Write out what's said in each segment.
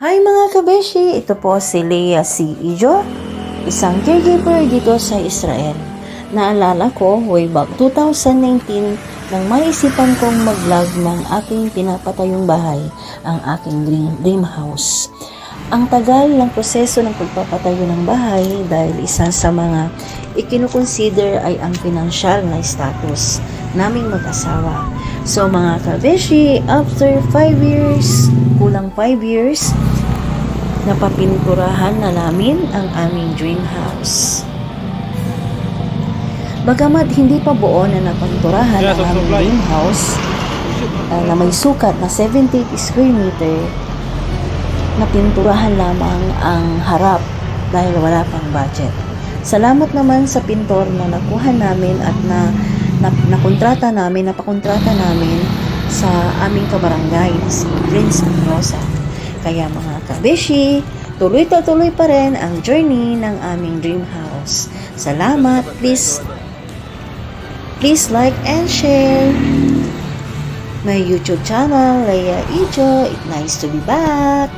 Hi mga kabeshi! Ito po si Leah C. Ijo, isang caregiver dito sa Israel. Naalala ko, way back 2019, nang maisipan kong mag-vlog ng aking pinapatayong bahay, ang aking dream, dream house. Ang tagal ng proseso ng pagpapatayo ng bahay dahil isa sa mga ikinukonsider ay ang financial na status naming mag-asawa. So mga kabeshi, after 5 years, kulang 5 years, napapinturahan na namin ang aming dream house. Bagamat hindi pa buo na napinturahan ang aming dream house uh, na may sukat na 70 square meter, napinturahan lamang ang harap dahil wala pang budget. Salamat naman sa pintor na nakuha namin at na, na nakontrata namin, napakontrata namin sa aming kabarangay si Prince Rosa. Kaya mga kabeshi, tuloy-tuloy pa rin ang journey ng aming dream house. Salamat, please please like and share my YouTube channel, Leia Ijo. It's nice to be back.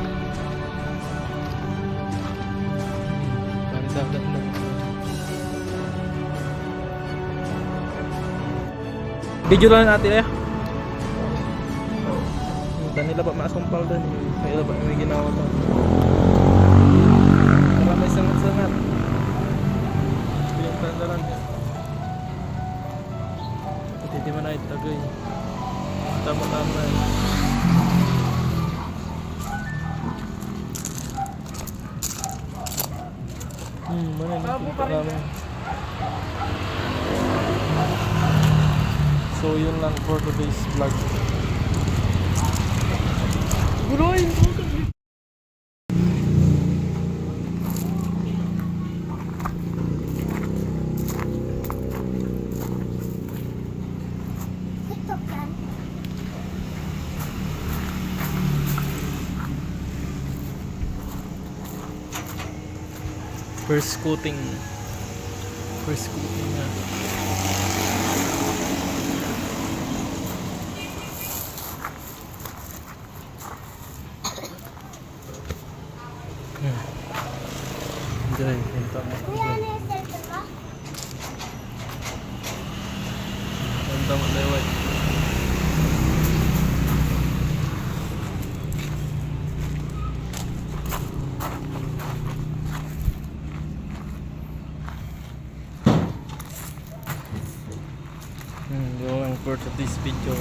Video lang natin eh. Tani nila ba maasumpal doon? Kaya ba may ginawa to? Para may sangat-sangat. Yung tandaran niya. Ito di man ay tagay. Tama-tama eh. Hmm, mana ni kita namin. So yun lang for today's vlog. Guroy! First coating. First coating na. Hinta mo. Hinta mo lewat. Hmm, yung for today's video.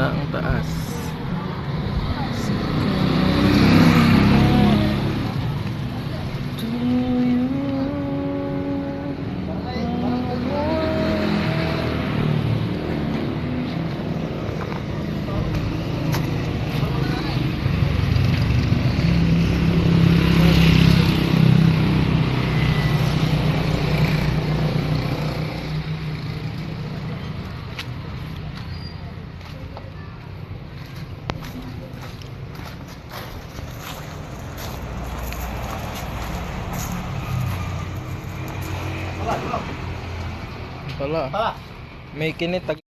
Na taas. Pala. May kinitag.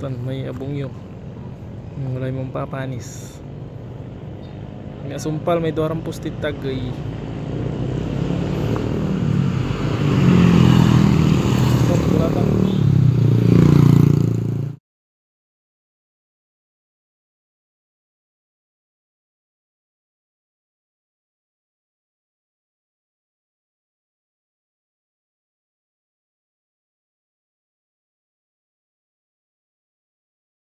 Tan may abong yun. Hmm, wala mong papanis. May asumpal, may dorang pustit tagay.